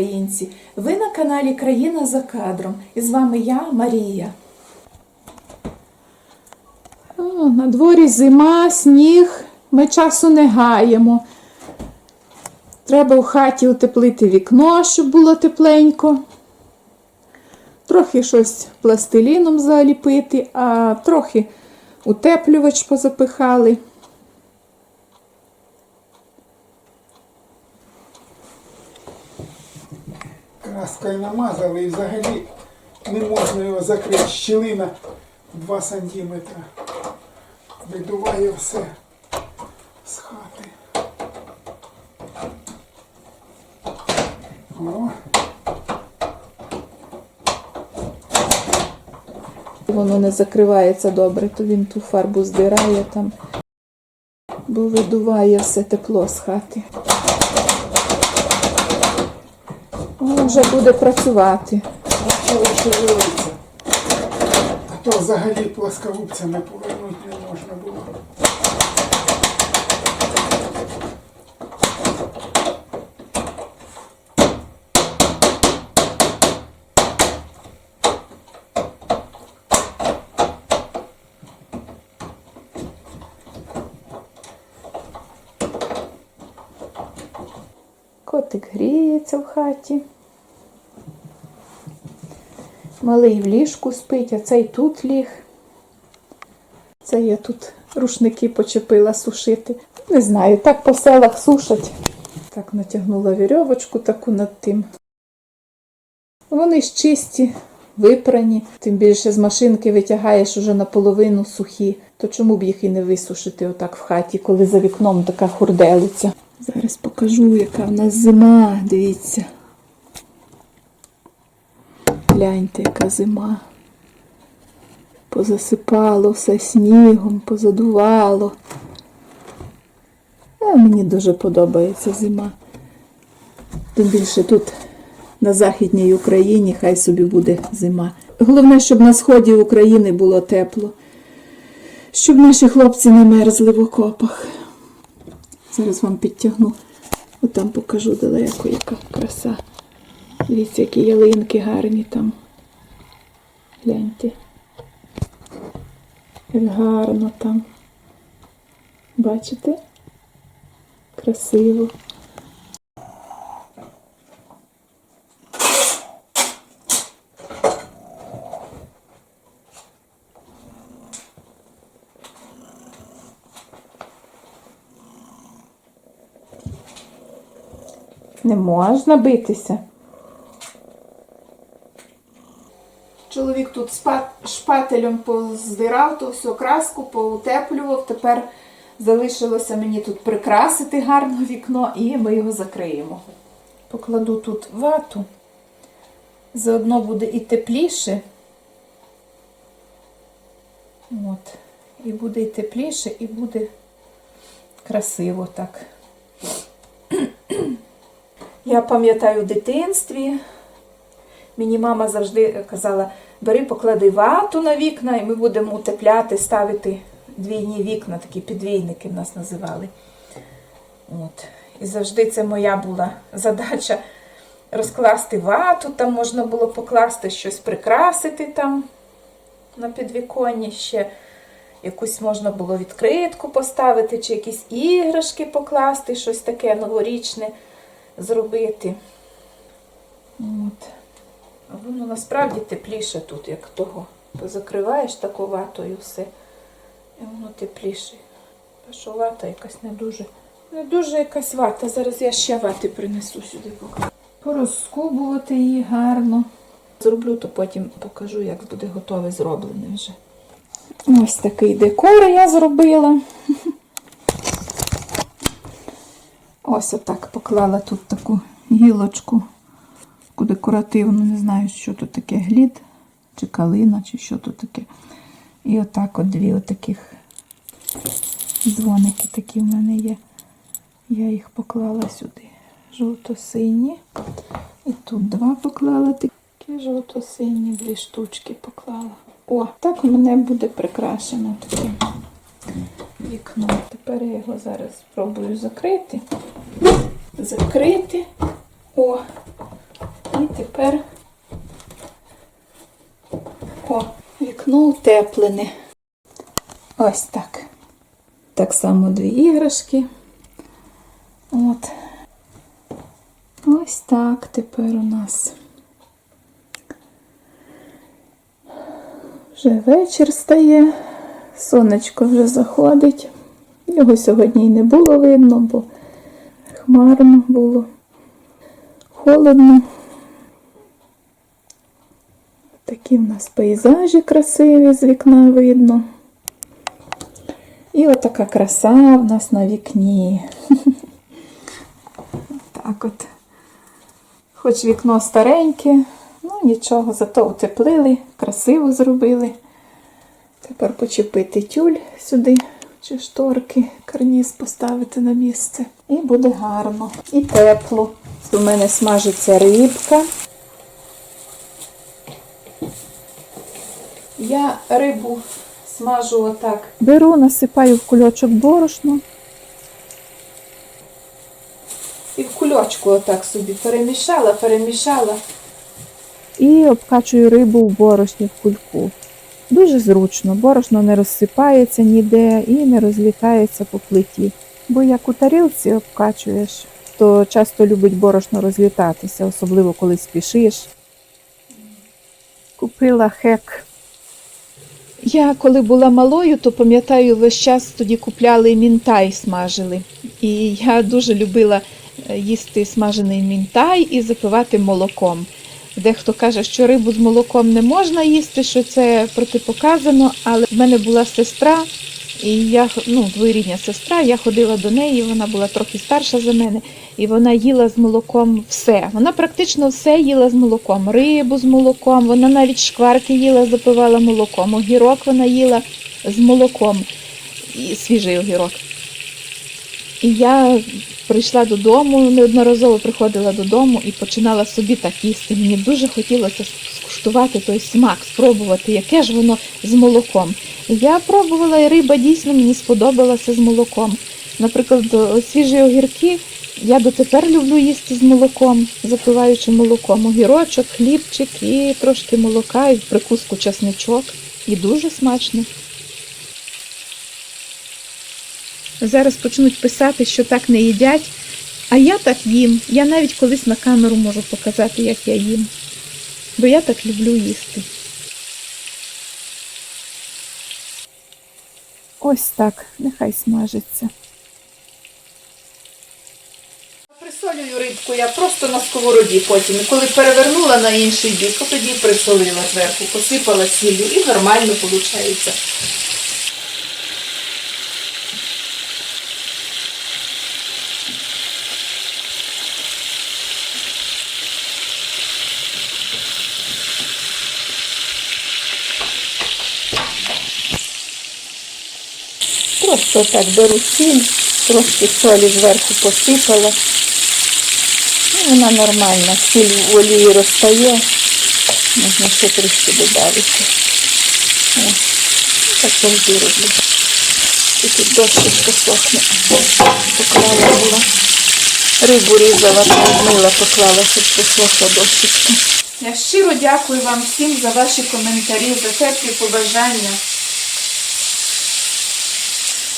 українці! Ви на каналі Країна за кадром. І з вами я, Марія. О, на дворі зима, сніг. Ми часу не гаємо. Треба в хаті утеплити вікно, щоб було тепленько. Трохи щось пластиліном заліпити, а трохи утеплювач позапихали. Краскою намазали і взагалі не можна його закрити. Щілина 2 сантиметри. Видуває все з хати. О, Воно не закривається добре, то він ту фарбу здирає там, бо видуває все тепло з хати. Воно вже буде працювати. А то взагалі плоскогубцями повернути не можна було. Котик гріється в хаті. Малий в ліжку спить, а цей тут ліг. Це я тут рушники почепила сушити. Не знаю, так по селах сушать. Так натягнула вірьовочку таку над тим. Вони ж чисті, випрані, тим більше з машинки витягаєш уже наполовину сухі. То чому б їх і не висушити отак в хаті, коли за вікном така хурделиця? Зараз покажу, яка в нас зима, дивіться. Гляньте, яка зима. Позасипало все снігом, позадувало. А мені дуже подобається зима. Тим більше тут на Західній Україні хай собі буде зима. Головне, щоб на сході України було тепло, щоб наші хлопці не мерзли в окопах. Зараз вам підтягну. Отам покажу далеко, яка краса. Дивіться, які ялинки гарні там. Гляньте. Як гарно там. Бачите? Красиво. Не можна битися. Чоловік тут шпателем поздирав ту всю краску, поутеплював. Тепер залишилося мені тут прикрасити гарно вікно і ми його закриємо. Покладу тут вату. Заодно буде і тепліше. От. І буде і тепліше, і буде красиво так. Я пам'ятаю в дитинстві. Мені мама завжди казала, бери, поклади вату на вікна, і ми будемо утепляти, ставити двійні вікна, такі підвійники в нас називали. От. І завжди це моя була задача розкласти вату, там можна було покласти щось прикрасити там на підвіконні ще. Якусь можна було відкритку поставити, чи якісь іграшки покласти, щось таке новорічне зробити. От. Воно насправді тепліше тут, як того. Позакриваєш таку ватою все. І воно тепліше. Та що вата якась не дуже. Не дуже якась вата. Зараз я ще вати принесу сюди поки. Порозскубувати її гарно. Зроблю, то потім покажу, як буде готове зроблене вже. Ось такий декор я зробила. Ось отак поклала тут таку гілочку, таку декоративну, не знаю, що тут таке, глід, чи калина, чи що тут таке. І отак от дві отаких дзвоники такі в мене є. Я їх поклала сюди. Жовто-сині. І тут два поклала такі жовто-сині, дві штучки поклала. О, так у мене буде прикрашено таке вікно. Тепер я його зараз спробую закрити. Закрити. О, І тепер о, вікно утеплене. Ось так. Так само дві іграшки. От. Ось так тепер у нас. Вже вечір стає, сонечко вже заходить. Його сьогодні й не було видно, бо хмарно було, холодно. Такі в нас пейзажі красиві з вікна видно. І отака краса в нас на вікні. Так от. Хоч вікно стареньке, ну нічого, зато утеплили, красиво зробили. Тепер почепити тюль сюди, чи шторки, карніз поставити на місце. І буде гарно. І тепло. У мене смажиться рибка. Я рибу смажу отак. Беру, насипаю в кульочок борошно. І в кульочку отак собі перемішала, перемішала. І обкачую рибу в борошні в кульку. Дуже зручно, борошно не розсипається ніде і не розлітається по плиті. Бо як у тарілці обкачуєш, то часто любить борошно розлітатися, особливо коли спішиш. Купила хек. Я коли була малою, то пам'ятаю, весь час тоді купляли мінтай, смажили. І я дуже любила е, їсти смажений мінтай і запивати молоком. Дехто каже, що рибу з молоком не можна їсти, що це протипоказано, але в мене була сестра, і я ну, двоюрідня сестра, я ходила до неї, вона була трохи старша за мене, і вона їла з молоком все. Вона практично все їла з молоком. Рибу з молоком, вона навіть шкварки їла, запивала молоком. Огірок вона їла з молоком, і свіжий огірок. І я прийшла додому, неодноразово приходила додому і починала собі так їсти. Мені дуже хотілося скуштувати той смак, спробувати, яке ж воно з молоком. Я пробувала, і риба дійсно мені сподобалася з молоком. Наприклад, свіжі огірки я дотепер люблю їсти з молоком, запиваючи молоком. Огірочок, хлібчик і трошки молока, і в прикуску часничок. І дуже смачно. Зараз почнуть писати, що так не їдять. А я так їм. Я навіть колись на камеру можу показати, як я їм. Бо я так люблю їсти. Ось так, нехай смажиться. Присолюю рибку я просто на сковороді потім. Коли перевернула на інший бік, то тоді присолила зверху, посипала сіллю і нормально виходить. Просто так беру сіль, трошки солі зверху посипала. І вона нормальна. Сіль в олії розстає. Можна ще трішки додати. Так завжди роблю. І тут дощечка сохне. Поклала була. Рибу різала, помила, поклала, щоб посохла дощечка. Я щиро дякую вам всім за ваші коментарі, за теплі побажання.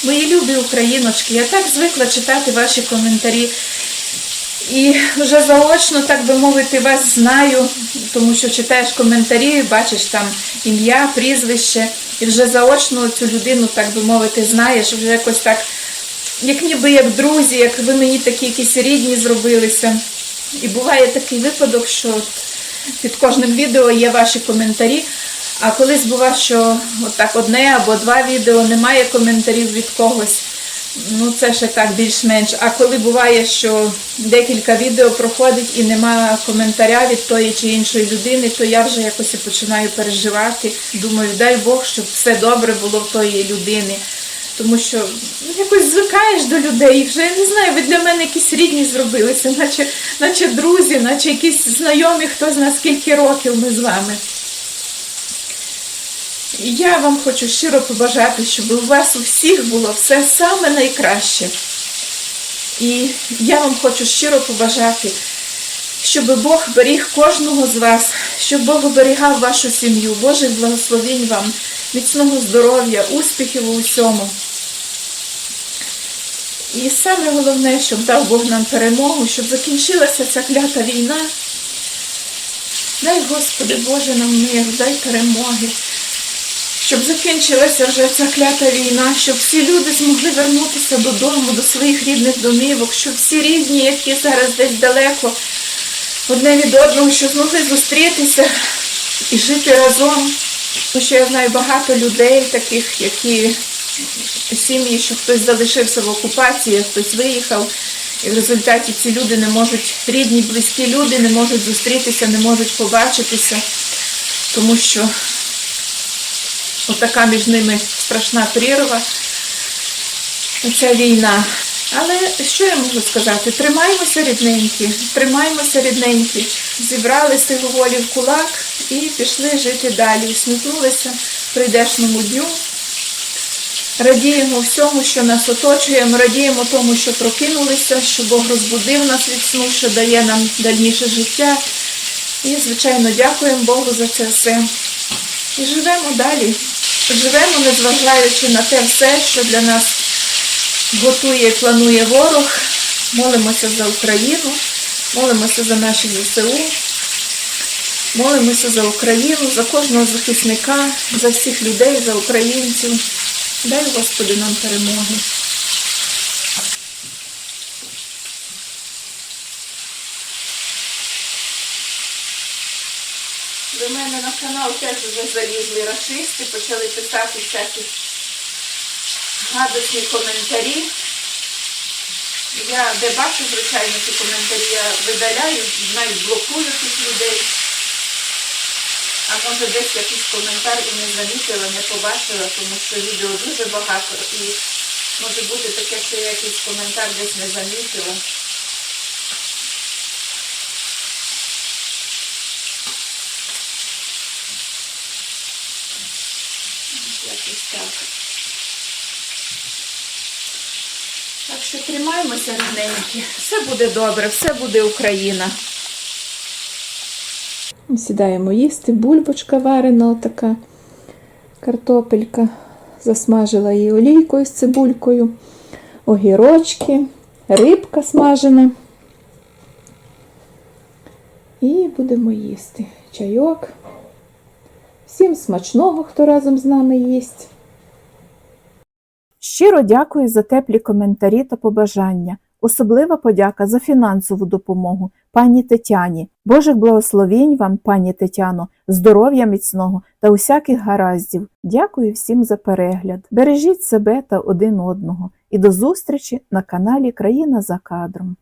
Мої любі україночки, я так звикла читати ваші коментарі. І вже заочно, так би мовити, вас знаю, тому що читаєш коментарі, бачиш там ім'я, прізвище, і вже заочно цю людину, так би мовити, знаєш, вже якось так, як ніби як друзі, як ви мені такі якісь рідні зробилися. І буває такий випадок, що під кожним відео є ваші коментарі. А колись бува, що отак одне або два відео немає коментарів від когось. Ну, це ще так більш-менш. А коли буває, що декілька відео проходить і немає коментаря від тої чи іншої людини, то я вже якось починаю переживати. Думаю, дай Бог, щоб все добре було в тої людини. Тому що ну, якось звикаєш до людей, і вже я не знаю, ви для мене якісь рідні зробилися, наче, наче друзі, наче якісь знайомі, хто знає скільки років ми з вами. І Я вам хочу щиро побажати, щоб у вас у всіх було все саме найкраще. І я вам хочу щиро побажати, щоб Бог беріг кожного з вас, щоб Бог оберігав вашу сім'ю, Божих благословінь вам, міцного здоров'я, успіхів у всьому. І саме головне, щоб дав Бог нам перемогу, щоб закінчилася ця клята війна. Дай, Господи, Боже, нам мир, дай перемоги. Щоб закінчилася вже ця клята війна, щоб всі люди змогли вернутися додому, до своїх рідних домівок, щоб всі рідні, які зараз десь далеко, одне від одного, щоб змогли зустрітися і жити разом. Тому що я знаю багато людей, таких, які сім'ї, що хтось залишився в окупації, хтось виїхав. І в результаті ці люди не можуть, рідні, близькі люди не можуть зустрітися, не можуть побачитися, тому що отака між ними страшна прірва, ця війна. Але що я можу сказати? Тримаймося рідненькі, тримаймося рідненькі, зібрали силу волі в кулак і пішли жити далі. Усміхнулися прийдешному дню. Радіємо всьому, що нас оточує, ми радіємо тому, що прокинулися, що Бог розбудив нас від сну, що дає нам дальніше життя. І, звичайно, дякуємо Богу за це все. І живемо далі. Живемо, незважаючи на те все, що для нас готує і планує ворог. Молимося за Україну, молимося за наші ЗСУ, молимося за Україну, за кожного захисника, за всіх людей, за українців. Дай, Господи, нам перемоги. До мене на канал теж вже залізли расисти, почали писати всякі гадосні коментарі. Я де бачу, звичайно, ці коментарі, я видаляю, навіть блокую тих людей. А може десь якийсь коментар і не замітила, не побачила, тому що відео дуже багато і може бути таке, що я якийсь коментар десь не замітила. Ось так. Так що тримаємося рідненькі. Все буде добре, все буде Україна. Сідаємо їсти, бульбочка варена така, картопелька. Засмажила її олійкою з цибулькою, огірочки, рибка смажена. І будемо їсти чайок. Всім смачного, хто разом з нами їсть. Щиро дякую за теплі коментарі та побажання. Особлива подяка за фінансову допомогу пані Тетяні. Божих благословінь вам, пані Тетяно, здоров'я міцного та усяких гараздів. Дякую всім за перегляд. Бережіть себе та один одного. І до зустрічі на каналі Країна за кадром.